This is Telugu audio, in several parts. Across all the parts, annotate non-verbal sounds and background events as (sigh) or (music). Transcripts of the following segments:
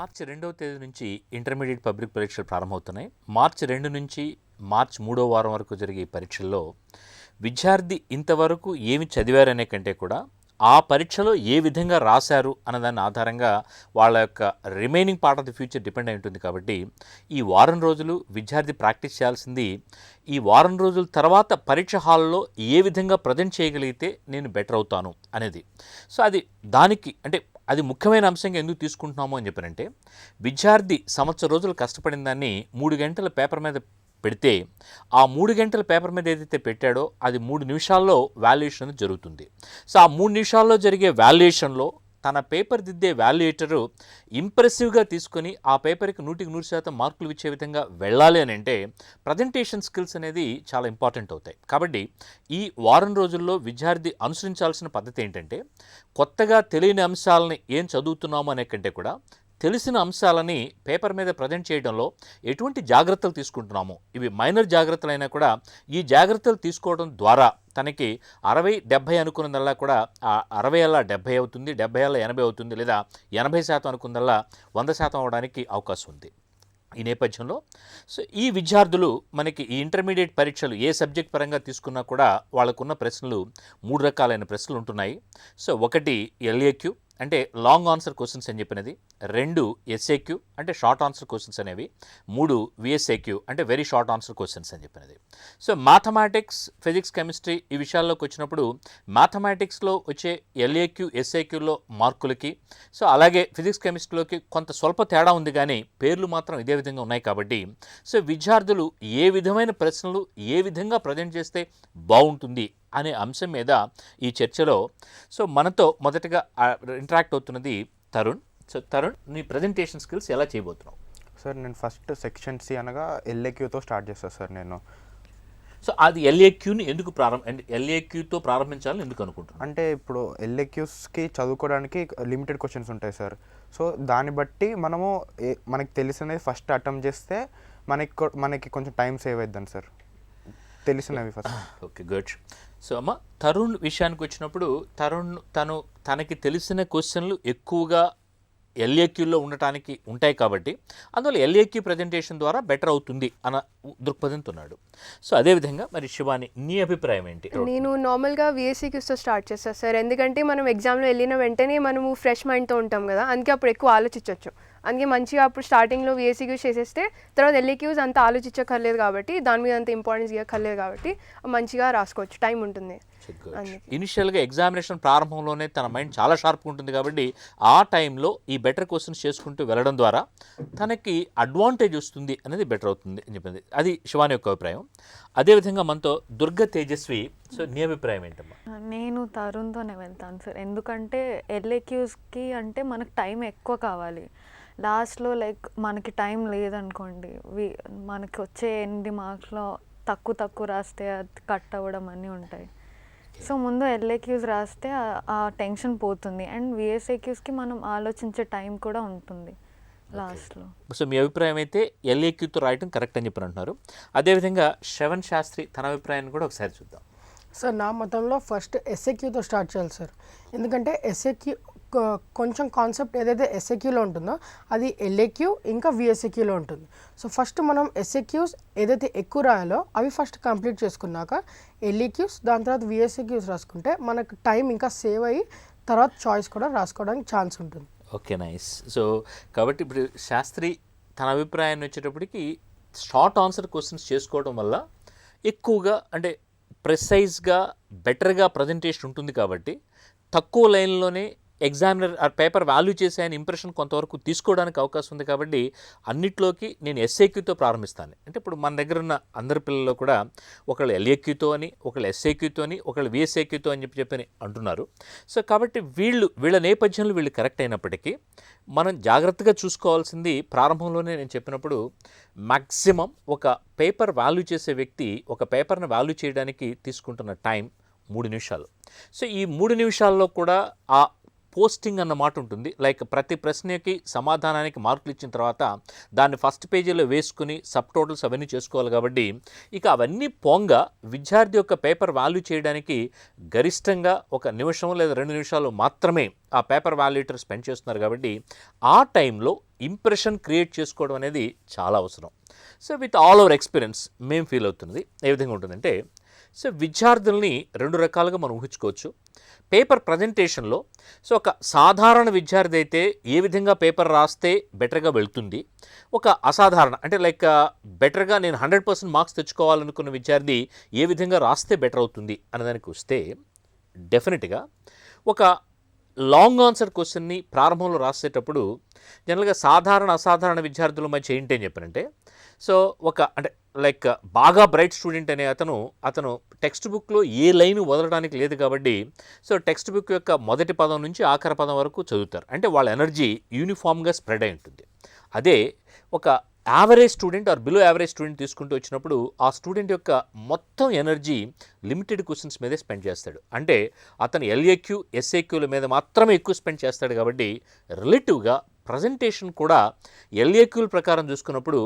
మార్చి రెండవ తేదీ నుంచి ఇంటర్మీడియట్ పబ్లిక్ పరీక్షలు ప్రారంభమవుతున్నాయి. మార్చి రెండు నుంచి మార్చ్ మూడో వారం వరకు జరిగే పరీక్షల్లో విద్యార్థి ఇంతవరకు ఏమి చదివారనే కంటే కూడా ఆ పరీక్షలో ఏ విధంగా రాశారు అన్నదాని ఆధారంగా వాళ్ళ యొక్క remaining part of the future depend అయి ఉంటుంది కాబట్టి ఈ వారం రోజులు విద్యార్థి ప్రాక్టీస్ చేయాల్సింది. ఈ వారం రోజుల తర్వాత పరీక్ష హాల్లో ఏ విధంగా ప్రజెంట్ చేయగలిగితే నేను బెటర్ అవుతాను అనేది. సో అది దానికి అంటే అది ముఖ్యమైన అంశంగా ఎందుకు తీసుకుంటున్నాము అని చెప్పారంటే విద్యార్థి సంవత్సరం రోజులు కష్టపడిన దాన్ని మూడు గంటల పేపర్ మీద పెడితే ఆ మూడు గంటల పేపర్ మీద ఏదైతే పెట్టాడో అది మూడు నిమిషాల్లో వాల్యుయేషన్ జరుగుతుంది. సో ఆ మూడు నిమిషాల్లో జరిగే వాల్యుయేషన్లో తన పేపర్ దిద్దే వాల్యుయేటరు ఇంప్రెసివ్గా తీసుకొని ఆ పేపర్కి నూటికి నూరు శాతం మార్కులు ఇచ్చే విధంగా వెళ్ళాలి అని అంటే ప్రజెంటేషన్ స్కిల్స్ అనేది చాలా ఇంపార్టెంట్ అవుతాయి. కాబట్టి ఈ వారం రోజుల్లో విద్యార్థి అనుసరించాల్సిన పద్ధతి ఏంటంటే కొత్తగా తెలియని అంశాలని ఏం చదువుతున్నాము అనే కంటే కూడా తెలిసిన అంశాలని పేపర్ మీద ప్రజెంట్ చేయడంలో ఎటువంటి జాగ్రత్తలు తీసుకుంటున్నాము? ఇవి మైనర్ జాగ్రత్తలైనా కూడా ఈ జాగ్రత్తలు తీసుకోవడం ద్వారా తనకి అరవై డెబ్భై అనుకున్నదల్లా కూడా ఆ అరవై అలా డెబ్భై అవుతుంది డెబ్భై అలా ఎనభై అవుతుంది లేదా ఎనభై శాతం అనుకున్నదల్లా వంద శాతం అవడానికి అవకాశం ఉంది. ఈ నేపథ్యంలో సో ఈ విద్యార్థులు మనకి ఈ ఇంటర్మీడియట్ పరీక్షలు ఏ సబ్జెక్ట్ పరంగా తీసుకున్నా కూడా వాళ్ళకున్న ప్రశ్నలు మూడు రకాలైన ప్రశ్నలు ఉంటున్నాయి. సో ఒకటి ఎల్ఏక్యూ అంటే లాంగ్ ఆన్సర్ క్వశ్చన్స్ అని చెప్పినది. రెండు ఎస్ఏక్యూ అంటే షార్ట్ ఆన్సర్ క్వశ్చన్స్ అనేవి. మూడు విఎస్ఏక్యూ అంటే వెరీ షార్ట్ ఆన్సర్ క్వశ్చన్స్ అని చెప్పినది. సో మ్యాథమెటిక్స్ ఫిజిక్స్ కెమిస్ట్రీ ఈ విషయాల్లోకి వచ్చినప్పుడు మ్యాథమెటిక్స్లో వచ్చే ఎల్ఏక్యూ ఎస్ఏక్యూలో మార్కులకి సో అలాగే ఫిజిక్స్ కెమిస్ట్రీలోకి కొంత స్వల్ప తేడా ఉంది కానీ పేర్లు మాత్రం ఇదే విధంగా ఉన్నాయి కాబట్టి సో విద్యార్థులు ఏ విధమైన ప్రశ్నలు ఏ విధంగా ప్రజెంట్ చేస్తే బాగుంటుంది అనే అంశం మీద ఈ చర్చలో సో మనతో మొదటగా ఇంటరాక్ట్ అవుతున్నది తరుణ్. సో తరుణ్ నీ ప్రజెంటేషన్ స్కిల్స్ ఎలా చేయబోతున్నావు? సార్ నేను ఫస్ట్ సెక్షన్ సి అనగా ఎల్ఏక్యూతో స్టార్ట్ చేస్తాను సార్ నేను. సో అది ఎల్ఏక్యూని ఎందుకు ప్రారంభ ఎల్ఏక్యూతో ప్రారంభించాలని ఎందుకు అనుకుంటున్నాను అంటే ఇప్పుడు ఎల్ఏక్యూస్కి చదువుకోవడానికి లిమిటెడ్ క్వశ్చన్స్ ఉంటాయి సార్. సో దాన్ని బట్టి మనము మనకి తెలిసినది ఫస్ట్ అటెంప్ట్ చేస్తే మనకి మనకి కొంచెం టైం సేవ్ అవుద్దాం సార్. తెలిసినవి ఫస్ట్ ఓకే గుడ్. సో అమ్మ తరుణ్ విషయానికి వచ్చినప్పుడు తరుణ్ తను తనకి తెలిసిన క్వశ్చన్లు ఎక్కువగా ఎల్ఏక్యూలో ఉండటానికి ఉంటాయి కాబట్టి అందువల్ల ఎల్ఏక్యూ ప్రజెంటేషన్ ద్వారా బెటర్ అవుతుంది అన్న దృక్పథంతో ఉన్నాడు సో అదేవిధంగా మరి శివాని నీ అభిప్రాయం ఏంటి? నేను నార్మల్గా విఎస్సీక్యూస్తో స్టార్ట్ చేస్తాను సార్. ఎందుకంటే మనం ఎగ్జామ్లో వెళ్ళిన వెంటనే మనము ఫ్రెష్ మైండ్తో ఉంటాం కదా అందుకే అప్పుడు ఎక్కువ ఆలోచించవచ్చు అందుకే మంచిగా అప్పుడు స్టార్టింగ్లో విఎస్సీక్యూస్ చేసేస్తే తర్వాత ఎల్ఏక్యూస్ అంత ఆలోచించక్కర్లేదు కాబట్టి దాని మీద అంత ఇంపార్టెన్స్ ఇవ్వక్కర్లేదు కాబట్టి మంచిగా రాసుకోవచ్చు. టైం ఉంటుంది. ఇనిషియల్గా ఎగ్జామినేషన్ ప్రారంభంలోనే తన మైండ్ చాలా షార్ప్గా ఉంటుంది కాబట్టి ఆ టైంలో ఈ బెటర్ క్వశ్చన్స్ చేసుకుంటూ వెళ్ళడం ద్వారా తనకి అడ్వాంటేజ్ వస్తుంది అనేది బెటర్ అవుతుంది అని చెప్పింది. అది శివాని యొక్క అభిప్రాయం. అదేవిధంగా మనతో దుర్గ తేజస్వి సో నీ అభిప్రాయం ఏంటమ్మా? నేను తరుణ్తోనే వెళ్తాను సార్. ఎందుకంటే ఎల్ఏక్యూస్కి అంటే మనకు టైం ఎక్కువ కావాలి. లాస్ట్లో లైక్ మనకి టైం లేదనుకోండి వి మనకి వచ్చే ఎనిమిది మార్క్స్లో తక్కువ తక్కువ రాస్తే అది కట్ అవ్వడం అన్నీ ఉంటాయి. సో ముందు ఎల్ఏక్యూస్ రాస్తే ఆ- ఆ టెన్షన్ పోతుంది. అండ్ విఎస్ఏక్యూస్కి మనం ఆలోచించే టైం కూడా ఉంటుంది లాస్ట్లో. సో మీ అభిప్రాయం అయితే ఎల్ఏక్యూతో రాయటం కరెక్ట్ అని చెప్పి అంటున్నారు అదేవిధంగా శ్రవణ్ శాస్త్రి తన అభిప్రాయాన్ని కూడా ఒకసారి చూద్దాం. సార్ నా మతంలో ఫస్ట్ ఎస్ఏక్యూతో స్టార్ట్ చేయాలి సార్. ఎందుకంటే ఎస్ఏక్యూ కొంచెం కాన్సెప్ట్ ఏదైతే ఎస్ఏక్యూలో ఉంటుందో అది ఎల్ఏక్యూ ఇంకా విఎస్ఏక్యూలో ఉంటుంది. సో ఫస్ట్ మనం ఎస్ఏక్యూస్ ఏదైతే ఎక్కువ రాయాలో అవి ఫస్ట్ కంప్లీట్ చేసుకున్నాక ఎల్ఏక్యూస్ దాని తర్వాత విఎస్ఏక్యూస్ రాసుకుంటే మనకు టైం ఇంకా సేవ్ అయ్యి తర్వాత చాయిస్ కూడా రాసుకోవడానికి ఛాన్స్ ఉంటుంది. Okay nice. సో కాబట్టి ఇప్పుడు శాస్త్రి తన అభిప్రాయాన్ని వచ్చేటప్పటికి షార్ట్ ఆన్సర్ క్వశ్చన్స్ చేసుకోవడం వల్ల ఎక్కువగా అంటే ప్రెసైజ్గా బెటర్గా ప్రజెంటేషన్ ఉంటుంది కాబట్టి తక్కువ లైన్లోనే ఎగ్జామినర్ ఆ పేపర్ వాల్యూ చేసే ఆయన ఇంప్రెషన్ కొంతవరకు తీసుకోవడానికి అవకాశం ఉంది కాబట్టి అన్నిట్లోకి నేను ఎస్ఏక్యూతో ప్రారంభిస్తాను. అంటే ఇప్పుడు మన దగ్గర ఉన్న అందరి పిల్లల్లో కూడా ఒకళ్ళు ఎల్ఏక్యూతో అని ఒకళ్ళు ఎస్ఏక్యూతో అని ఒకళ్ళు విఎస్ఏక్యూతో అని చెప్పి చెప్పని అంటున్నారు. సో కాబట్టి వీళ్ళు వీళ్ళ నేపథ్యంలో వీళ్ళు కరెక్ట్ అయినప్పటికీ మనం జాగ్రత్తగా చూసుకోవాల్సింది ప్రారంభంలోనే నేను చెప్పినప్పుడు మ్యాక్సిమం ఒక పేపర్ వాల్యూ చేసే వ్యక్తి ఒక పేపర్ని వాల్యూ చేయడానికి తీసుకుంటున్న టైం మూడు నిమిషాలు. సో ఈ మూడు నిమిషాల్లో కూడా ఆ పోస్టింగ్ అన్న మాట ఉంటుంది. లైక్ ప్రతి ప్రశ్నకి సమాధానానికి మార్కులు ఇచ్చిన తర్వాత దాన్ని ఫస్ట్ పేజీలో వేసుకుని సబ్ టోటల్స్ అవన్నీ చేసుకోవాలి కాబట్టి ఇక అవన్నీ పోంగా విద్యార్థి యొక్క పేపర్ వాల్యూ చేయడానికి గరిష్టంగా ఒక నిమిషం లేదా రెండు నిమిషాలు మాత్రమే ఆ పేపర్ వాల్యూటర్ స్పెండ్ చేస్తున్నారు కాబట్టి ఆ టైంలో ఇంప్రెషన్ క్రియేట్ చేసుకోవడం అనేది చాలా అవసరం. So with all over experience మేము ఫీల్ అవుతున్నది. ఏ విధంగా ఉంటుందంటే సో విద్యార్థుల్ని రెండు రకాలుగా మనం ఊహించుకోవచ్చు. పేపర్ ప్రజెంటేషన్లో సో ఒక సాధారణ విద్యార్థి అయితే ఏ విధంగా పేపర్ రాస్తే బెటర్గా వెళ్తుంది? ఒక అసాధారణ అంటే లైక్ బెటర్గా నేను హండ్రెడ్ పర్సెంట్ మార్క్స్ తెచ్చుకోవాలనుకున్న విద్యార్థి ఏ విధంగా రాస్తే బెటర్ అవుతుంది? అన్నదానికి వస్తే డెఫినెట్గా ఒక లాంగ్ ఆన్సర్ క్వశ్చన్ని ప్రారంభంలో రాసేటప్పుడు జనరల్గా సాధారణ అసాధారణ విద్యార్థుల మధ్య ఏంటి అని చెప్పారంటే సో ఒక అంటే లైక్ బాగా బ్రైట్ స్టూడెంట్ అనే అతను అతను టెక్స్ట్ బుక్లో ఏ లైన్ వదలడానికి లేదు కాబట్టి సో టెక్స్ట్ బుక్ యొక్క మొదటి పదం నుంచి ఆఖరి పదం వరకు చదువుతారు. అంటే వాళ్ళ ఎనర్జీ యూనిఫామ్గా స్ప్రెడ్ అయి ఉంటుంది. అదే ఒక average student or below average student తీసుకుంటూ వచ్చినప్పుడు ఆ స్టూడెంట్ యొక్క మొత్తం ఎనర్జీ లిమిటెడ్ క్వశ్చన్స్ మీదే స్పెండ్ చేస్తాడు. అంటే అతను ఎల్ఏక్యూ ఎస్ఏక్యూల మీద మాత్రమే ఎక్కువ స్పెండ్ చేస్తాడు కాబట్టి రిలేటివ్గా ప్రజెంటేషన్ కూడా ఎల్ఏక్యూల ప్రకారం చూసుకున్నప్పుడు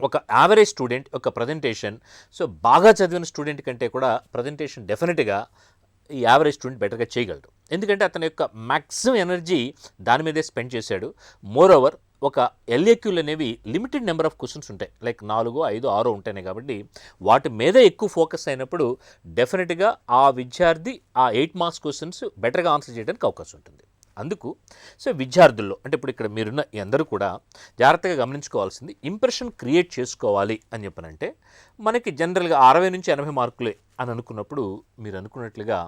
ఒక యావరేజ్ స్టూడెంట్ ఒక ప్రజెంటేషన్ సో బాగా చదివిన స్టూడెంట్ కంటే కూడా ప్రజెంటేషన్ డెఫినెట్గా ఈ యావరేజ్ స్టూడెంట్ బెటర్గా చేయగలడు. ఎందుకంటే అతని యొక్క మ్యాక్సిమం ఎనర్జీ దాని మీదే స్పెండ్ చేశాడు. మోర్ ఓవర్ ఒక ఎల్ఏక్యూలు అనేవి లిమిటెడ్ నెంబర్ ఆఫ్ క్వశ్చన్స్ ఉంటాయి. లైక్ నాలుగు ఐదు ఆరో ఉంటాయి కాబట్టి వాటి మీద ఎక్కువ ఫోకస్ అయినప్పుడు డెఫినెట్గా ఆ విద్యార్థి ఆ ఎయిట్ మార్క్స్ క్వశ్చన్స్ బెటర్గా ఆన్సర్ చేయడానికి అవకాశం ఉంటుంది. అందుకు సో విద్యార్థుల్లో అంటే ఇప్పుడు ఇక్కడ మీరున్న అందరూ కూడా జాగ్రత్తగా గమనించుకోవాల్సింది ఇంప్రెషన్ క్రియేట్ చేసుకోవాలి అని చెప్పనంటే మనకి జనరల్గా అరవై నుంచి ఎనభై మార్కులే అని అనుకున్నప్పుడు మీరు అనుకున్నట్లుగా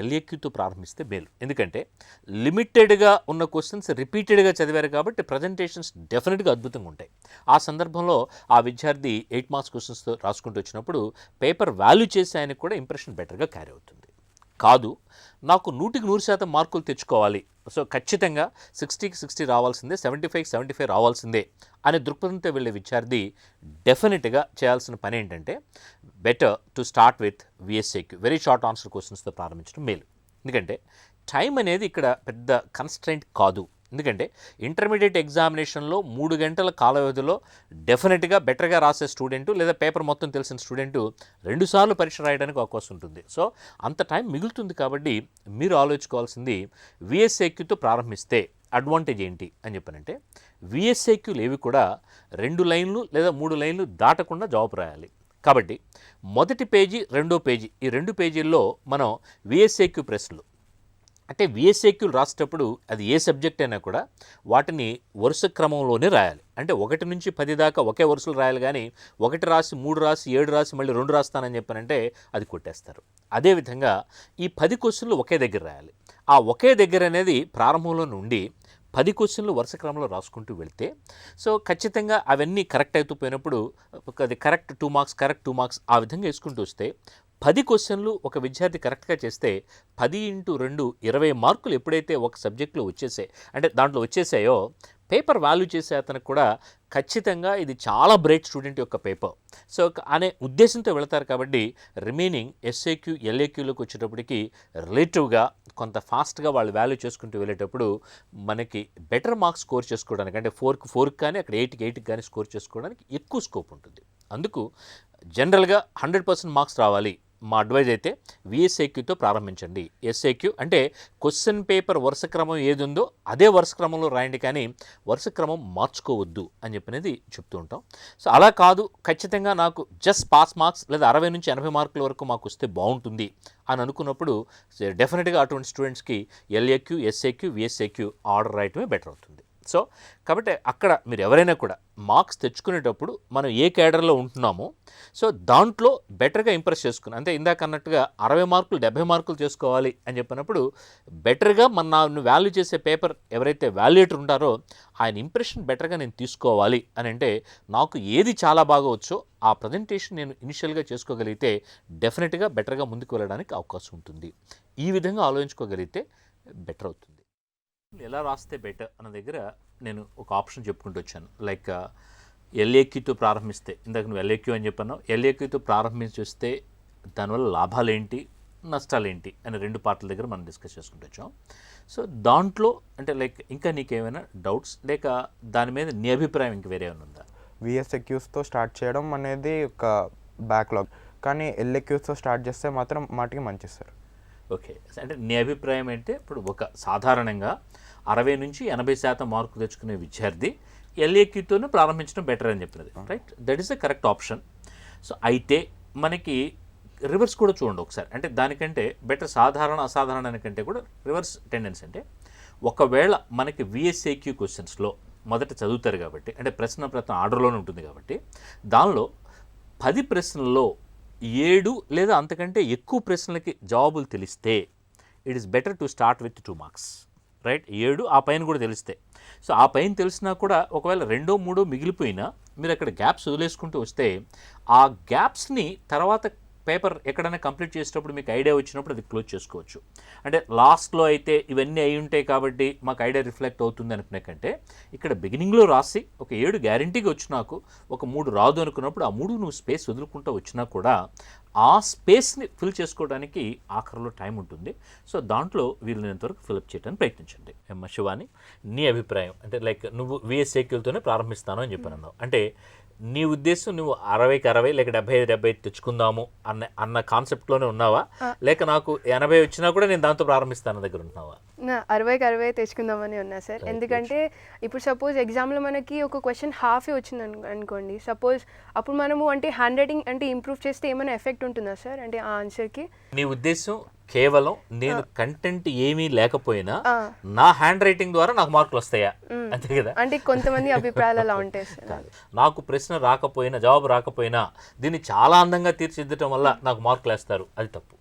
ఎల్ఏక్యూతో ప్రారంభిస్తే మేలు. ఎందుకంటే లిమిటెడ్గా ఉన్న క్వశ్చన్స్ రిపీటెడ్గా చదివారు కాబట్టి ప్రజెంటేషన్స్ డెఫినెట్గా అద్భుతంగా ఉంటాయి. ఆ సందర్భంలో ఆ విద్యార్థి ఎయిట్ మార్క్స్ క్వశ్చన్స్తో రాసుకుంటూ వచ్చినప్పుడు పేపర్ వాల్యూ చేసే ఆయనకు కూడా ఇంప్రెషన్ బెటర్గా క్యారీ అవుతుంది. కాదు నాకు నూటికి నూరు శాతం మార్కులు తెచ్చుకోవాలి సో ఖచ్చితంగా సిక్స్టీకి సిక్స్టీ రావాల్సిందే సెవెంటీ ఫైవ్ సెవెంటీ ఫైవ్ రావాల్సిందే అనే దృక్పథంతో వెళ్ళే విద్యార్థి డెఫినెట్గా చేయాల్సిన పని ఏంటంటే better to start with VSAQ very short answer క్వశ్చన్స్తో ప్రారంభించడం మేలు. ఎందుకంటే టైం అనేది ఇక్కడ పెద్ద కన్స్ట్రైంట్ కాదు. ఎందుకంటే ఇంటర్మీడియట్ ఎగ్జామినేషన్లో మూడు గంటల కాల వ్యవధిలో డెఫినెట్గా బెటర్గా రాసే స్టూడెంట్ లేదా పేపర్ మొత్తం తెలిసిన స్టూడెంట్ రెండుసార్లు పరీక్ష రాయడానికి అవకాశం ఉంటుంది. సో అంత టైం మిగులుతుంది కాబట్టి మీరు ఆలోచించుకోవాల్సింది విఎస్ఏక్యూతో ప్రారంభిస్తే అడ్వాంటేజ్ ఏంటి అని చెప్పానంటే విఎస్ఏక్యూలు ఏవి కూడా రెండు లైన్లు లేదా మూడు లైన్లు దాటకుండా జవాబు రాయాలి. కాబట్టి మొదటి పేజీ రెండో పేజీ ఈ రెండు పేజీల్లో మనం విఎస్ఏక్యూ ప్రశ్నలు అంటే విఎస్ఏక్యూలు రాసేటప్పుడు అది ఏ సబ్జెక్ట్ అయినా కూడా వాటిని వరుస క్రమంలోనే రాయాలి. అంటే ఒకటి నుంచి పది దాకా ఒకే వరుసలు రాయాలి కానీ ఒకటి రాసి మూడు రాసి ఏడు రాసి మళ్ళీ రెండు రాస్తానని చెప్పానంటే అది కొట్టేస్తారు. అదేవిధంగా ఈ పది క్వశ్చన్లు ఒకే దగ్గర రాయాలి. ఆ ఒకే దగ్గర అనేది ప్రారంభంలో నుండి పది క్వశ్చన్లు వరుస క్రమంలో రాసుకుంటూ వెళ్తే సో ఖచ్చితంగా అవన్నీ కరెక్ట్ అవుతూ పోయినప్పుడు ఒక అది correct two marks correct two marks ఆ విధంగా వేసుకుంటూ వస్తే పది క్వశ్చన్లు ఒక విద్యార్థి కరెక్ట్గా చేస్తే పది ఇంటూ రెండు ఇరవై మార్కులు ఎప్పుడైతే ఒక సబ్జెక్టులో వచ్చేసాయి అంటే దాంట్లో వచ్చేసాయో పేపర్ వాల్యూ చేసే అతనికి కూడా ఖచ్చితంగా ఇది చాలా బ్రైట్ స్టూడెంట్ యొక్క పేపర్. సో అనే ఉద్దేశంతో వెళతారు కాబట్టి రిమైనింగ్ ఎస్ఏక్యూ ఎల్ఏక్యూలోకి వచ్చేటప్పటికి రిలేటివ్గా కొంత ఫాస్ట్గా వాళ్ళు వాల్యూ చేసుకుంటూ వెళ్ళేటప్పుడు మనకి బెటర్ మార్క్స్ స్కోర్ చేసుకోవడానికి అంటే ఫోర్కి ఫోర్కి కానీ అక్కడ ఎయిట్కి ఎయిట్కి కానీ స్కోర్ చేసుకోవడానికి ఎక్కువ స్కోప్ ఉంటుంది. అందుకు జనరల్గా హండ్రెడ్ పర్సెంట్ మార్క్స్ రావాలి. మా అడ్వైజ్ అయితే విఎస్ఏక్యూతో ప్రారంభించండి. ఎస్ఏక్యూ అంటే క్వశ్చన్ పేపర్ వరుస క్రమం ఏది ఉందో అదే వరుస క్రమంలో రాయండి కానీ వరుస క్రమం మార్చుకోవద్దు అని చెప్పినది చెప్తూ ఉంటాం. సో అలా కాదు ఖచ్చితంగా నాకు జస్ట్ పాస్ మార్క్స్ లేదా అరవై నుంచి ఎనభై మార్కుల వరకు మాకు వస్తే బాగుంటుంది అని అనుకున్నప్పుడు డెఫినెట్గా అటువంటి స్టూడెంట్స్కి ఎల్ఏక్యూ ఎస్ఏక్యూ విఎస్ఏక్యూ ఆర్డర్ రాయటమే బెటర్ అవుతుంది. సో కాబట్టి అక్కడ మీరు ఎవరైనా కూడా మార్క్స్ తెచ్చుకునేటప్పుడు మనం ఏ కేడర్లో ఉంటున్నామో సో దాంట్లో బెటర్గా ఇంప్రెస్ చేసుకుని అంటే ఇందాక అన్నట్టుగా అరవై మార్కులు డెబ్బై మార్కులు చేసుకోవాలి అని చెప్పినప్పుడు బెటర్గా మన నన్ను వాల్యూ చేసే పేపర్ ఎవరైతే వాల్యుయేటర్ ఉంటారో ఆయన ఇంప్రెషన్ బెటర్గా నేను తీసుకోవాలి అని అంటే నాకు ఏది చాలా బాగా వచ్చో ఆ ప్రజెంటేషన్ నేను ఇనిషియల్గా చేసుకోగలిగితే డెఫినెట్గా బెటర్గా ముందుకు వెళ్ళడానికి అవకాశం ఉంటుంది. ఈ విధంగా ఆలోచించుకోగలిగితే బెటర్ అవుతుంది. ఎలా రాస్తే బెటర్ అన్న దగ్గర నేను ఒక ఆప్షన్ చెప్పుకుంటూ వచ్చాను. లైక్ ఎల్ఏక్యూతో ప్రారంభిస్తే ఇందాక నువ్వు ఎల్ఏక్యూ అని చెప్పాను ఎల్ఏక్యూతో ప్రారంభించేస్తే దానివల్ల లాభాలు ఏంటి నష్టాలు ఏంటి అనే రెండు పార్ట్ల దగ్గర మనం డిస్కస్ చేసుకుంటూ వచ్చాం. సో దాంట్లో అంటే లైక్ ఇంకా నీకేమైనా డౌట్స్? లేక దాని మీద నీ అభిప్రాయం ఇంక వేరే ఏమైనా ఉందా? విఎస్ఎక్యూస్తో స్టార్ట్ చేయడం అనేది ఒక బ్యాక్లాగ్ కానీ ఎల్ఎక్యూస్తో స్టార్ట్ చేస్తే మాత్రం మాటికి మంచిది సార్ ఓకే. అంటే నీ అభిప్రాయం అంటే ఇప్పుడు ఒక సాధారణంగా అరవై నుంచి ఎనభై శాతం మార్కులు తెచ్చుకునే విద్యార్థి ఎల్ఏక్యూతోనే ప్రారంభించడం బెటర్ అని చెప్పినది right that is the correct option so అయితే మనకి రివర్స్ కూడా చూడండి ఒకసారి. అంటే దానికంటే బెటర్ సాధారణ అసాధారణ కంటే కూడా రివర్స్ టెండెన్సీ అంటే ఒకవేళ మనకి విఎస్ఏక్యూ క్వశ్చన్స్లో మొదట చదువుతారు కాబట్టి అంటే ప్రశ్న ప్రశ్న ఆర్డర్లోనే ఉంటుంది కాబట్టి దానిలో పది ప్రశ్నల్లో ఏడు లేదా అంతకంటే ఎక్కువ ప్రశ్నలకి జవాబులు తెలిస్తే it is better to start with two marks right? ఏడు ఆ పైన కూడా తెలిస్తే. సో ఆ పైన తెలిసినా కూడా ఒకవేళ రెండో మూడో మిగిలిపోయినా మీరు అక్కడ గ్యాప్స్ వదిలేసుకుంటూ వస్తే ఆ గ్యాప్స్ని తర్వాత పేపర్ ఎక్కడైనా కంప్లీట్ చేసేటప్పుడు మీకు ఐడియా వచ్చినప్పుడు అది క్లోజ్ చేసుకోవచ్చు. అంటే లాస్ట్లో అయితే ఇవన్నీ అయి ఉంటాయి కాబట్టి మాకు ఐడియా రిఫ్లెక్ట్ అవుతుంది అనుకునే కంటే ఇక్కడ బిగినింగ్లో రాసి ఒక ఏడు గ్యారంటీగా వచ్చి నాకు ఒక మూడు రాదు అనుకున్నప్పుడు ఆ మూడు నువ్వు స్పేస్ వదులుకుంటూ వచ్చినా కూడా ఆ స్పేస్ని ఫిల్ చేసుకోవడానికి ఆఖరిలో టైం ఉంటుంది. సో దాంట్లో వీలైనంత వరకు ఫిలప్ చేయడానికి ప్రయత్నించండి. ఎమ్మ శివాని నీ అభిప్రాయం? అంటే లైక్ నువ్వు విఎస్ఏక్యూలతోనే ప్రారంభిస్తాను అని చెప్పాను అన్నావు అంటే నీ ఉద్దేశం నువ్వు అరవైకి అరవై లేక డెబ్బై ఐదు డెబ్బై ఐదు తెచ్చుకుందాము అన్న అన్న కాన్సెప్ట్లోనే ఉన్నావా? లేక నాకు ఎనభై వచ్చినా కూడా నేను దాంతో ప్రారంభిస్తాను దగ్గర ఉంటున్నావా? అరవైకి అరవై తెచ్చుకుందామని ఉన్నా సార్. ఎందుకంటే ఇప్పుడు సపోజ్ ఎగ్జామ్లో మనకి ఒక క్వశ్చన్ హాఫే వచ్చింది అను అనుకోండి. సపోజ్ అప్పుడు మనము అంటే హ్యాండ్ రైటింగ్ అంటే ఇంప్రూవ్ చేస్తే ఏమైనా ఎఫెక్ట్ ఉంటుందా సార్? అంటే ఆ ఆన్సర్కి నీ ఉద్దేశం కేవలం నేను కంటెంట్ ఏమీ లేకపోయినా నా హ్యాండ్ రైటింగ్ ద్వారా నాకు మార్కులు వస్తాయా? అంతే కదా? అంటే కొంతమంది అభిప్రాయాలు అలా ఉంటాయి నాకు ప్రశ్న రాకపోయినా జవాబు రాకపోయినా దీన్ని చాలా అందంగా తీర్చిదిద్దటం వల్ల నాకు మార్కులు వేస్తారు. అది తప్పు.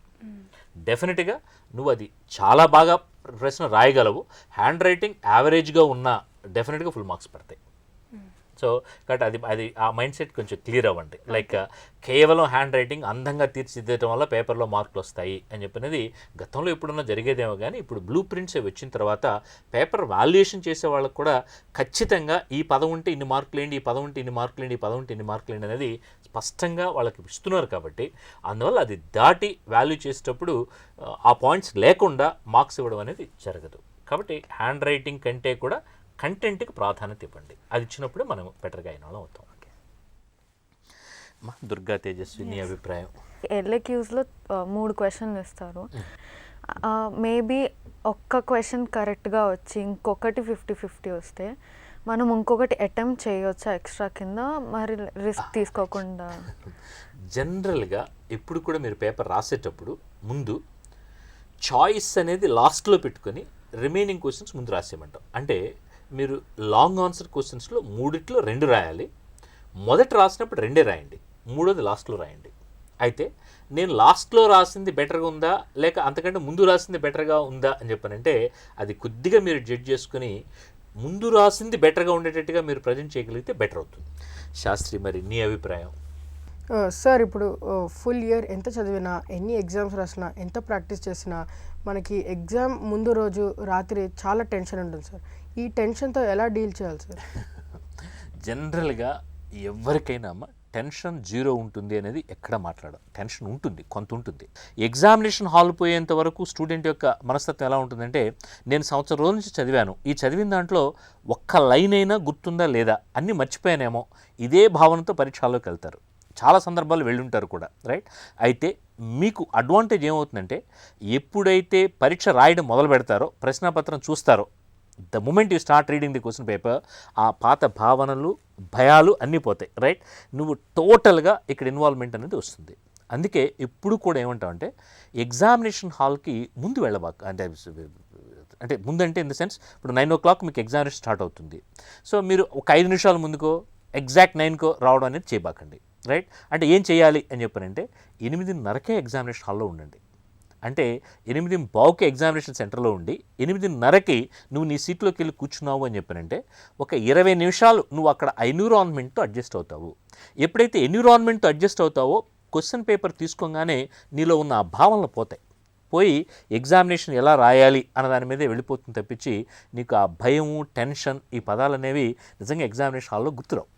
డెఫినెట్గా నువ్వు అది చాలా బాగా ప్రశ్న రాయగలవు. హ్యాండ్ రైటింగ్ యావరేజ్గా ఉన్నా డెఫినెట్గా ఫుల్ మార్క్స్ పడతాయి. సో కాబట్టి అది అది ఆ మైండ్ సెట్ కొంచెం క్లియర్ అవ్వండి. లైక్ కేవలం హ్యాండ్ రైటింగ్ అందంగా తీర్చిదిద్దడం వల్ల పేపర్లో మార్కులు వస్తాయి అని చెప్పినది గతంలో ఎప్పుడన్నా జరిగేదేమో కానీ ఇప్పుడు బ్లూ ప్రింట్స్ వచ్చిన తర్వాత పేపర్ వాల్యుయేషన్ చేసే వాళ్ళకు కూడా ఖచ్చితంగా ఈ పదం ఉంటే ఇన్ని మార్కులు ఏంటి ఈ పదం ఉంటే ఇన్ని మార్కులు ఏంటి ఈ పదం ఉంటే ఇన్ని మార్కులు ఏంటి అనేది స్పష్టంగా వాళ్ళకి ఇస్తున్నారు కాబట్టి అందువల్ల అది దాటి వాల్యూ చేసేటప్పుడు ఆ పాయింట్స్ లేకుండా మార్క్స్ ఇవ్వడం అనేది జరగదు. కాబట్టి హ్యాండ్ రైటింగ్ కంటే కూడా కంటెంట్కి ప్రాధాన్యత ఇవ్వండి. అది ఇచ్చినప్పుడు మనం బెటర్గా అయిన వాళ్ళం అవుతాం. మా దుర్గా తేజస్వి నీ అభిప్రాయం. ఎల్ఏక్యూస్లో మూడు క్వశ్చన్లు ఇస్తారు. మేబీ ఒక్క క్వశ్చన్ కరెక్ట్గా వచ్చి ఇంకొకటి ఫిఫ్టీ ఫిఫ్టీ వస్తే మనం ఇంకొకటి అటెంప్ట్ చేయొచ్చా ఎక్స్ట్రా కింద? మరి రిస్క్ తీసుకోకుండా. (laughs) జనరల్గా ఎప్పుడు కూడా మీరు పేపర్ రాసేటప్పుడు ముందు చాయిస్ అనేది లాస్ట్లో పెట్టుకొని రిమైనింగ్ క్వశ్చన్స్ ముందు రాసేయమంటాం. అంటే మీరు లాంగ్ ఆన్సర్ క్వశ్చన్స్లో మూడిట్లో రెండు రాయాలి. మొదట రాసినప్పుడు రెండే రాయండి. మూడోది లాస్ట్లో రాయండి. అయితే నేను లాస్ట్లో రాసింది బెటర్గా ఉందా? లేక అంతకంటే ముందు రాసింది బెటర్గా ఉందా అని చెప్పానంటే అది కొద్దిగా మీరు జడ్జ్ చేసుకుని ముందు రాసింది బెటర్గా ఉండేటట్టుగా మీరు ప్రజెంట్ చేయగలిగితే బెటర్ అవుతుంది. శాస్త్రి మరి నీ అభిప్రాయం? సార్ ఇప్పుడు ఫుల్ ఇయర్ ఎంత చదివినా ఎన్ని ఎగ్జామ్స్ రాసినా ఎంత ప్రాక్టీస్ చేసినా మనకి ఎగ్జామ్ ముందు రోజు రాత్రి చాలా టెన్షన్ ఉంటుంది సార్. ఈ టెన్షన్తో ఎలా డీల్ చేయాలి సార్? జనరల్గా ఎవరికైనా అమ్మ టెన్షన్ జీరో ఉంటుంది అనేది ఎక్కడ మాట్లాడడం టెన్షన్ ఉంటుంది కొంత ఉంటుంది. ఎగ్జామినేషన్ హాల్ పోయేంత వరకు స్టూడెంట్ యొక్క మనస్తత్వం ఎలా ఉంటుందంటే నేను సంవత్సరం రోజుల నుంచి చదివాను. ఈ చదివిన దాంట్లో ఒక్క లైన్ అయినా గుర్తుందా లేదా అన్నీ మర్చిపోయానేమో ఇదే భావనతో పరీక్షల్లోకి వెళ్తారు. చాలా సందర్భాలు వెళ్ళుంటారు కూడా రైట్? అయితే మీకు అడ్వాంటేజ్ ఏమవుతుందంటే ఎప్పుడైతే పరీక్ష రాయడం మొదలు పెడతారో ప్రశ్నపత్రం చూస్తారో the moment you start reading the question paper ఆ పాత భావనలు భయాలు అన్నీ పోతాయి రైట్ నువ్వు టోటల్గా ఇక్కడ ఇన్వాల్వ్మెంట్ అనేది వస్తుంది. అందుకే ఎప్పుడు కూడా ఏమంటావంటే ఎగ్జామినేషన్ హాల్కి ముందు వెళ్ళబాక అంటే అంటే ముందంటే ఇన్ ద సెన్స్ ఇప్పుడు నైన్ ఓ క్లాక్ మీకు ఎగ్జామినేషన్ స్టార్ట్ అవుతుంది. సో మీరు ఒక ఐదు నిమిషాల ముందుకో ఎగ్జాక్ట్ నైన్కో రావడం అనేది చేయబాకండి రైట్ అంటే ఏం చేయాలి అని చెప్పారంటే ఎనిమిదిన్నరకే ఎగ్జామినేషన్ హాల్లో ఉండండి. అంటే ఎనిమిది బావుకి ఎగ్జామినేషన్ సెంటర్లో ఉండి ఎనిమిదిన్నరకి నువ్వు నీ సీట్లోకి వెళ్ళి కూర్చున్నావు అని చెప్పానంటే ఒక ఇరవై నిమిషాలు నువ్వు అక్కడ ఎన్విరాన్మెంట్తో అడ్జస్ట్ అవుతావు. ఎప్పుడైతే ఎన్విరాన్మెంట్తో అడ్జస్ట్ అవుతావో క్వశ్చన్ పేపర్ తీసుకోగానే నీలో ఉన్న ఆ భావనలు పోతాయి. పోయి ఎగ్జామినేషన్ ఎలా రాయాలి అన్న దాని మీదే వెళ్ళిపోతుంది తప్పించి నీకు ఆ భయము టెన్షన్ ఈ పదాలు అనేవి నిజంగా ఎగ్జామినేషన్ హాల్లో గుర్తురావు.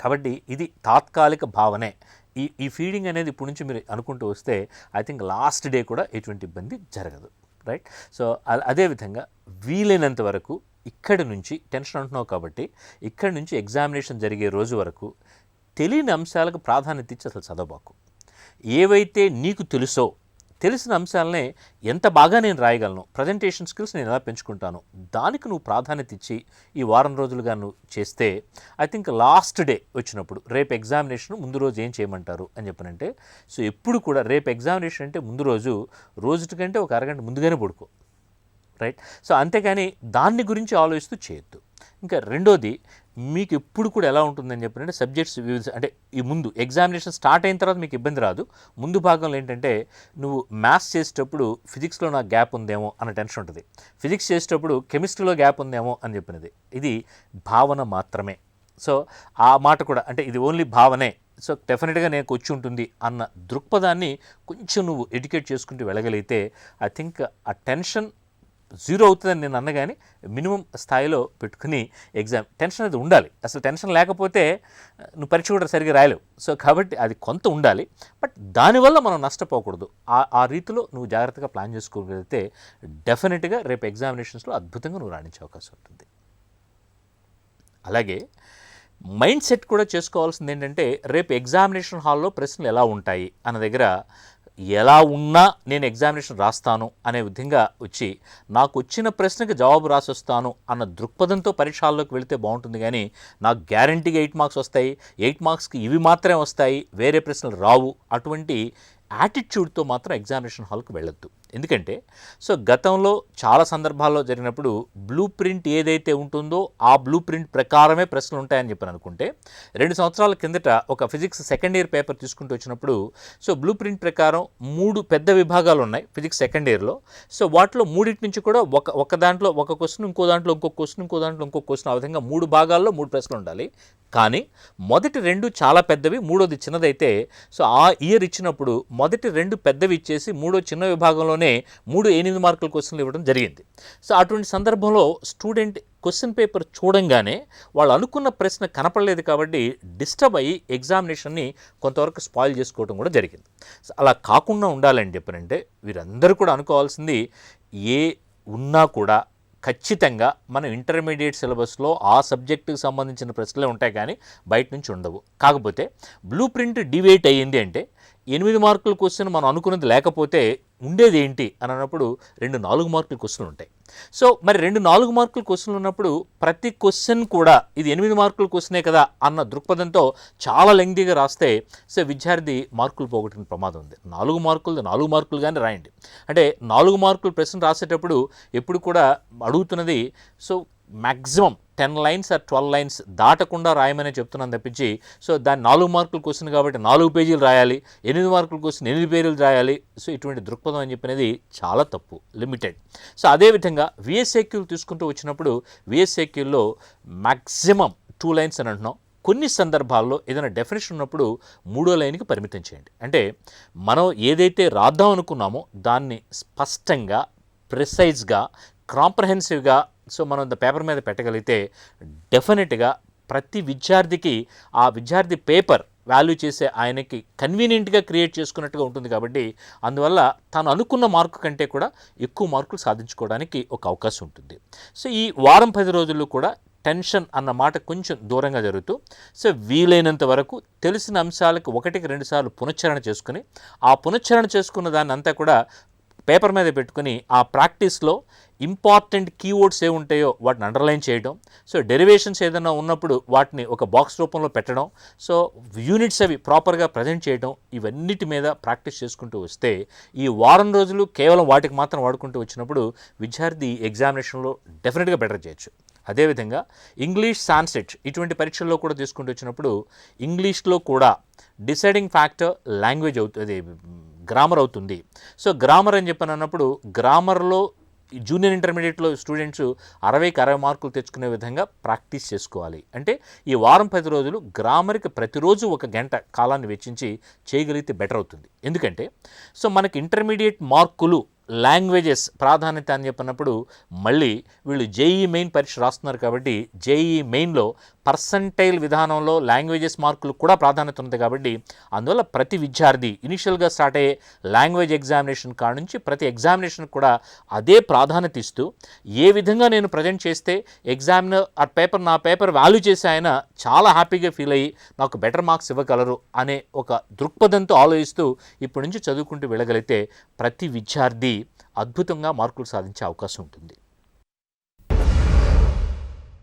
కాబట్టి ఇది తాత్కాలిక భావనే. ఈ ఈ ఫీడింగ్ అనేది ఇప్పటి నుంచి మీరు అనుకుంటూ వస్తే ఐ థింక్ లాస్ట్ డే కూడా ఎటువంటి ఇబ్బంది జరగదు రైట్ సో అదేవిధంగా వీలైనంత వరకు ఇక్కడి నుంచి టెన్షన్ అంటున్నావు కాబట్టి ఇక్కడి నుంచి ఎగ్జామినేషన్ జరిగే రోజు వరకు తెలియని అంశాలకు ప్రాధాన్యత ఇచ్చి అసలు చదవబాకు. ఏవైతే నీకు తెలుసో తెలిసిన అంశాలనే ఎంత బాగా నేను రాయగలను? ప్రజెంటేషన్ స్కిల్స్ నేను ఎలా పెంచుకుంటాను? దానికి నువ్వు ప్రాధాన్యత ఇచ్చి ఈ వారం రోజులుగా నువ్వు చేస్తే ఐ థింక్ లాస్ట్ డే వచ్చినప్పుడు రేపు ఎగ్జామినేషన్ ముందు రోజు ఏం చేయమంటారు అని చెప్పనంటే సో ఎప్పుడు కూడా రేపు ఎగ్జామినేషన్ అంటే ముందు రోజు రోజు కంటే ఒక అరగంట ముందుగానే పడుకో. రైట్ సో అంతేకాని దాన్ని గురించి ఆలోచిస్తూ చేయొద్దు. ఇంకా రెండోది మీకు ఎప్పుడు కూడా ఎలా ఉంటుందని చెప్పినంటే సబ్జెక్ట్స్ వివిధ అంటే ఈ ముందు ఎగ్జామినేషన్ స్టార్ట్ అయిన తర్వాత మీకు ఇబ్బంది రాదు. ముందు భాగంలో ఏంటంటే నువ్వు మ్యాథ్స్ చేసేటప్పుడు ఫిజిక్స్లో నాకు గ్యాప్ ఉందేమో అన్న టెన్షన్ ఉంటుంది. ఫిజిక్స్ చేసేటప్పుడు కెమిస్ట్రీలో గ్యాప్ ఉందేమో అని చెప్పినది. ఇది భావన మాత్రమే. సో ఆ మాట కూడా అంటే ఇది ఓన్లీ భావనే. సో డెఫినెట్గా నేను వచ్చి ఉంటుంది అన్న దృక్పథాన్ని కొంచెం నువ్వు ఎడ్యుకేట్ చేసుకుంటూ వెళ్ళగలిగితే ఐ థింక్ ఆ టెన్షన్ జీరో అవుతుందని నేను అన్నగాని మినిమం స్థాయిలో పెట్టుకుని ఎగ్జామ్ టెన్షన్ అనేది ఉండాలి. అసలు టెన్షన్ లేకపోతే నువ్వు పరీక్ష కూడా సరిగ్గా రాయలేవు. సో కాబట్టి అది కొంత ఉండాలి. బట్ దానివల్ల మనం నష్టపోకూడదు. ఆ ఆ రీతిలో నువ్వు జాగ్రత్తగా ప్లాన్ చేసుకోగలిగితే డెఫినెట్గా రేపు ఎగ్జామినేషన్స్లో అద్భుతంగా నువ్వు రాణించే అవకాశం ఉంటుంది. అలాగే మైండ్ సెట్ కూడా చేసుకోవాల్సింది ఏంటంటే రేపు ఎగ్జామినేషన్ హాల్లో ప్రశ్నలు ఎలా ఉంటాయి? అన్న దగ్గర ఎలా ఉన్నా నేను ఎగ్జామినేషన్ రాస్తాను అనే విధంగా వచ్చి నాకు వచ్చిన ప్రశ్నకి జవాబు రాసొస్తాను అన్న దృక్పథంతో పరీక్షల్లోకి వెళితే బాగుంటుంది కానీ నాకు గ్యారంటీగా ఎయిట్ మార్క్స్ వస్తాయి. ఎయిట్ మార్క్స్కి ఇవి మాత్రమే వస్తాయి. వేరే ప్రశ్నలు రావు. అటువంటి యాటిట్యూడ్తో మాత్రం ఎగ్జామినేషన్ హాల్కి వెళ్ళొద్దు. ఎందుకంటే సో గతంలో చాలా సందర్భాల్లో జరిగినప్పుడు బ్లూ ప్రింట్ ఏదైతే ఉంటుందో ఆ బ్లూ ప్రింట్ ప్రకారమే ప్రశ్నలు ఉంటాయని చెప్పని అనుకుంటే రెండు సంవత్సరాల కిందట ఒక ఫిజిక్స్ సెకండ్ ఇయర్ పేపర్ తీసుకుంటూ వచ్చినప్పుడు సో బ్లూ ప్రింట్ ప్రకారం మూడు పెద్ద విభాగాలు ఉన్నాయి ఫిజిక్స్ సెకండ్ ఇయర్లో సో వాటిలో మూడింటి నుంచి కూడా ఒక ఒక దాంట్లో ఒక క్వశ్చన్ ఇంకో దాంట్లో ఇంకో క్వశ్చన్ ఇంకో దాంట్లో ఇంకో క్వశ్చన్ ఆ విధంగా మూడు భాగాల్లో మూడు ప్రశ్నలు ఉండాలి. కానీ మొదటి రెండు చాలా పెద్దవి మూడోది చిన్నదైతే సో ఆ ఇయర్ ఇచ్చినప్పుడు మొదటి రెండు పెద్దవి ఇచ్చేసి మూడో చిన్న విభాగంలో విభాగంలోనే మూడు ఎనిమిది మార్కుల క్వశ్చన్లు ఇవ్వడం జరిగింది. సో అటువంటి సందర్భంలో స్టూడెంట్ క్వశ్చన్ పేపర్ చూడంగానే వాళ్ళు అనుకున్న ప్రశ్న కనపడలేదు కాబట్టి డిస్టర్బ్ అయ్యి ఎగ్జామినేషన్ని కొంతవరకు స్పాయిల్ చేసుకోవడం కూడా జరిగింది. సో అలా కాకుండా ఉండాలని చెప్పనంటే వీరందరూ కూడా అనుకోవాల్సింది ఏ ఉన్నా కూడా ఖచ్చితంగా మనం ఇంటర్మీడియట్ సిలబస్లో ఆ సబ్జెక్టుకు సంబంధించిన ప్రశ్నలే ఉంటాయి కానీ బయట నుంచి ఉండవు. కాకపోతే బ్లూ ప్రింట్ డివేట్ అయ్యింది అంటే ఎనిమిది మార్కుల క్వశ్చన్ మనం అనుకున్నది లేకపోతే ఉండేది ఏంటి అని అన్నప్పుడు రెండు నాలుగు మార్కుల క్వశ్చన్లు ఉంటాయి. సో మరి రెండు నాలుగు మార్కుల క్వశ్చన్లు ఉన్నప్పుడు ప్రతి క్వశ్చన్ కూడా ఇది ఎనిమిది మార్కుల క్వశ్చనే కదా అన్న దృక్పథంతో చాలా లెంగ్దీగా రాస్తే సో విద్యార్థి మార్కులు పోగొట్టిన ప్రమాదం ఉంది. నాలుగు మార్కులు నాలుగు మార్కులు కానీ రాయండి. అంటే నాలుగు మార్కులు ప్రశ్న రాసేటప్పుడు ఎప్పుడు కూడా అడుగుతున్నది so maximum ten lines or twelve lines దాటకుండా రాయమని చెప్తున్నాను తప్పించి సో దాని నాలుగు మార్కులు క్వశ్చన్ కాబట్టి నాలుగు పేజీలు రాయాలి ఎనిమిది మార్కుల క్వశ్చన్ ఎనిమిది పేజీలు రాయాలి సో ఇటువంటి దృక్పథం అని చెప్పినది చాలా తప్పు లిమిటెడ్ సో అదేవిధంగా విఎస్ఏక్యూలు తీసుకుంటూ వచ్చినప్పుడు విఎస్ఏక్యూల్లో మ్యాక్సిమం టూ లైన్స్ అని అంటున్నాం. కొన్ని సందర్భాల్లో ఏదైనా డెఫినేషన్ ఉన్నప్పుడు మూడో లైన్కి పరిమితం చేయండి. అంటే మనం ఏదైతే రాద్దాం అనుకున్నామో దాన్ని స్పష్టంగా ప్రిసైజ్గా కాంప్రహెన్సివ్గా సో మనం ద పేపర్ మీద పెట్టగలిగితే డెఫినెట్గా ప్రతి విద్యార్థికి ఆ విద్యార్థి పేపర్ వాల్యూ చేసే ఆయనకి కన్వీనియంట్గా క్రియేట్ చేసుకున్నట్టుగా ఉంటుంది కాబట్టి అందువల్ల తాను అనుకున్న మార్కు కంటే కూడా ఎక్కువ మార్కులు సాధించుకోవడానికి ఒక అవకాశం ఉంటుంది. సో ఈ వారం పది రోజుల్లో కూడా టెన్షన్ అన్న మాట కొంచెం దూరంగా జరుగుతూ సో వీలైనంత వరకు తెలిసిన అంశాలకు ఒకటికి రెండుసార్లు పునశ్చరణ చేసుకుని ఆ పునశ్చరణ చేసుకున్న దాన్ని అంతా కూడా పేపర్ మీద పెట్టుకుని ఆ ప్రాక్టీస్లో ఇంపార్టెంట్ కీవర్డ్స్ ఏ ఉంటాయో వాటిని అండర్లైన్ చేయడం. సో డెరివేషన్స్ ఏదైనా ఉన్నప్పుడు వాటిని ఒక బాక్స్ రూపంలో పెట్టడం. సో యూనిట్స్ అవి ప్రాపర్గా ప్రజెంట్ చేయడం ఇవన్నిటి మీద ప్రాక్టీస్ చేసుకుంటూ వస్తే ఈ వారం రోజులు కేవలం వాటికి మాత్రం వాడుకుంటూ వచ్చినప్పుడు విద్యార్థి ఎగ్జామినేషన్లో డెఫినెట్గా బెటర్ చేయొచ్చు. అదేవిధంగా ఇంగ్లీష్ సాన్సెట్ ఇటువంటి పరీక్షల్లో కూడా తీసుకుంటూ వచ్చినప్పుడు ఇంగ్లీష్లో కూడా డిసైడింగ్ ఫ్యాక్టర్ లాంగ్వేజ్ అవుతుంది గ్రామర్ అవుతుంది. సో గ్రామర్ అని చెప్పనన్నప్పుడు గ్రామర్లో జూనియర్ ఇంటర్మీడియట్లో స్టూడెంట్స్ అరవైకి అరవై మార్కులు తెచ్చుకునే విధంగా ప్రాక్టీస్ చేసుకోవాలి. అంటే ఈ వారం పది రోజులు గ్రామర్కి ప్రతిరోజు ఒక గంట కాలాన్ని వెచ్చించి చేయగలిగితే బెటర్ అవుతుంది. ఎందుకంటే సో మనకి ఇంటర్మీడియట్ మార్కులు లాంగ్వేజెస్ ప్రాధాన్యత అని చెప్పినప్పుడు మళ్ళీ వీళ్ళు జేఈ మెయిన్ పరీక్ష రాస్తున్నారు కాబట్టి జేఈ మెయిన్లో పర్సంటైల్ విధానంలో లాంగ్వేజెస్ మార్కులు కూడా ప్రాధాన్యత ఉంది కాబట్టి అందువల్ల ప్రతి విద్యార్థి ఇనిషియల్గా స్టార్ట్ అయ్యే లాంగ్వేజ్ ఎగ్జామినేషన్ కాడ నుంచి ప్రతి ఎగ్జామినేషన్ కూడా అదే ప్రాధాన్యత ఇస్తూ ఏ విధంగా నేను ప్రజెంట్ చేస్తే ఎగ్జామినర్ ఆ పేపర్ నా పేపర్ వాల్యూ చేసి ఆయన చాలా హ్యాపీగా ఫీల్ అయ్యి నాకు బెటర్ మార్క్స్ ఇవ్వగలరు అనే ఒక దృక్పథంతో ఆలోచిస్తూ ఇప్పటి నుంచి చదువుకుంటూ వెళ్ళగలిగితే ప్రతి విద్యార్థి అద్భుతంగా మార్కులు సాధించే అవకాశం ఉంటుంది.